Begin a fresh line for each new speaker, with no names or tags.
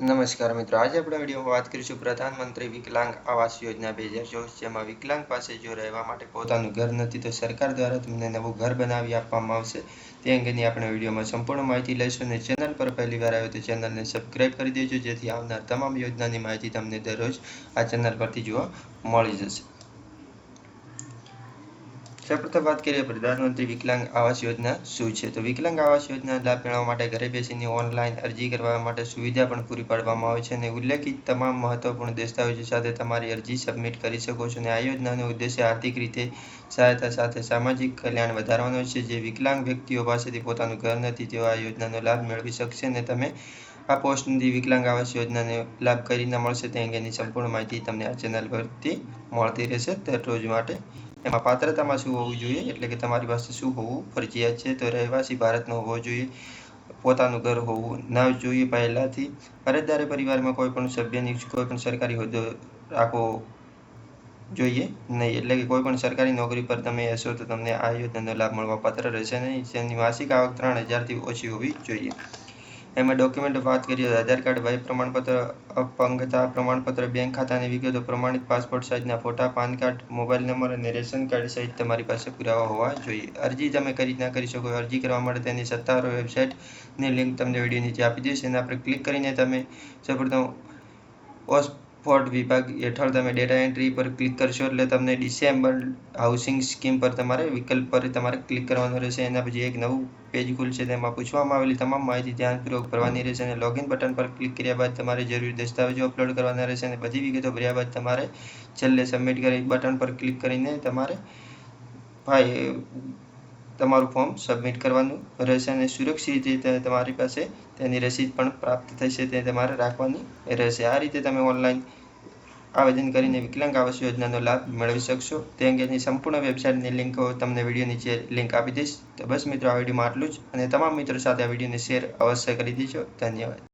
નમસ્કાર મિત્રો, આજે આપણે વિડીયોમાં વાત કરીશું પ્રધાનમંત્રી વિકલાંગ આવાસ યોજના બે હજાર ચોવીસ, જેમાં વિકલાંગ પાસે જો રહેવા માટે પોતાનું ઘર નથી, તો સરકાર દ્વારા તમને નવું ઘર બનાવી આપવામાં આવશે. તે અંગેની આપણે વિડીયોમાં સંપૂર્ણ માહિતી લઈશું અને ચેનલ પર પહેલી વાર આવ્યો તો ચેનલને સબસ્ક્રાઇબ કરી દેજો, જેથી આવનાર તમામ યોજનાની માહિતી તમને દરરોજ આ ચેનલ પરથી જોવા મળી જશે. સૌપ્રથમ વાત કરીએ પ્રધાનમંત્રી વિકલાંગ આવાસ યોજના શું છે? તો વિકલાંગ આવાસ યોજના લાભ મેળવવા માટે ઘરે બેસીને ઓનલાઈન અરજી કરવા માટે સુવિધા પણ પૂરી પાડવામાં આવે છે અને ઉલ્લેખિત તમામ મહત્વપૂર્ણ દસ્તાવેજો સાથે તમારી અરજી સબમિટ કરી શકો છો અને આ યોજનાનો ઉદ્દેશ્ય આર્થિક રીતે સહાયતા સાથે સામાજિક કલ્યાણ વધારવાનો છે. જે વિકલાંગ વ્યક્તિઓ પાસેથી પોતાનું ઘર નથી, તેઓ આ યોજનાનો લાભ મેળવી શકશે અને તમે આ પોસ્ટથી વિકલાંગ આવાસ યોજનાનો લાભ કરીને મળશે તે અંગેની સંપૂર્ણ માહિતી તમને આ ચેનલ પરથી મળતી રહેશે. દરરોજ માટે એમાં પાત્રતામાં શું હોવું જોઈએ? એટલે કે તમારી પાસે શું હોવું? ફરજિયાત છે તો રહેવાસી ભારતનો હોવો જોઈએ, પોતાનું ઘર હોવું ના જોઈએ પહેલાંથી. અરજદારે પરિવારમાં કોઈ પણ સભ્યની કોઈ પણ સરકારી હોદ્દો રાખવો જોઈએ નહીં. એટલે કે કોઈ પણ સરકારી નોકરી પર તમે હશો તો તમને આ યોજનાનો લાભ મળવા પાત્ર રહેશે નહીં. તેની માસિક આવક ત્રણ હજારથી ઓછી હોવી જોઈએ. એમાં ડોક્યુમેન્ટ વાત કરીએ તો આધાર કાર્ડ વય પ્રમાણપત્ર, અપંગતા પ્રમાણપત્ર બેંક ખાતાની વિગતો, પ્રમાણિત પાસપોર્ટ સાઇઝના ફોટા, પાન કાર્ડ મોબાઈલ નંબર અને રેશન કાર્ડ સહિત તમારી પાસે પુરાવા હોવા જોઈએ. અરજી તમે કરી ના કરી શકો, અરજી કરવા માટે તેની સત્તાવાર વેબસાઇટની લિંક તમને વીડિયો નીચે આપી દઈશ. એના પર ક્લિક કરીને તમે સૌપ્રથમ ઓસફોર્ડ વિભાગ હેઠળ તમે ડેટા એન્ટ્રી પર ક્લિક કરશો એટલે તમને ડિસેમ્બર હાઉસિંગ સ્કીમ પર તમારે વિકલ્પ પર તમારે ક્લિક કરવાનું રહેશે. એના પછી એક નવું પેજ ખુલશે. તેમાં પૂછવામાં આવેલી તમામ માહિતી ધ્યાનપૂર્વક ભરવાની રહેશે અને લોગિન બટન પર ક્લિક કર્યા બાદ તમારે જરૂરી દસ્તાવેજો અપલોડ કરવાના રહેશે અને બધી વિગતો ભર્યા બાદ તમારે છેલ્લે સબમિટ કરી બટન પર ક્લિક કરીને તમારે ભાઈ તમારું ફોર્મ સબમિટ કરવાનું રહેશે અને સુરક્ષિત રીતે તમારી પાસે તેની રસીદ પણ પ્રાપ્ત થશે, તે તમારે રાખવાની રહેશે. આ રીતે તમે ઓનલાઈન આવેદન કરીને વિકલાંગ આવાસ યોજનાનો લાભ મેળવી શકશો. તે અંગેની સંપૂર્ણ વેબસાઇટની લિંક તમને વીડિયો નીચે લિંક આપી દઈશ. તો બસ મિત્રો, આ વિડીયોમાં આટલું જ અને તમામ મિત્રો સાથે આ વિડીયોને શેર અવશ્ય કરી દેજો. ધન્યવાદ.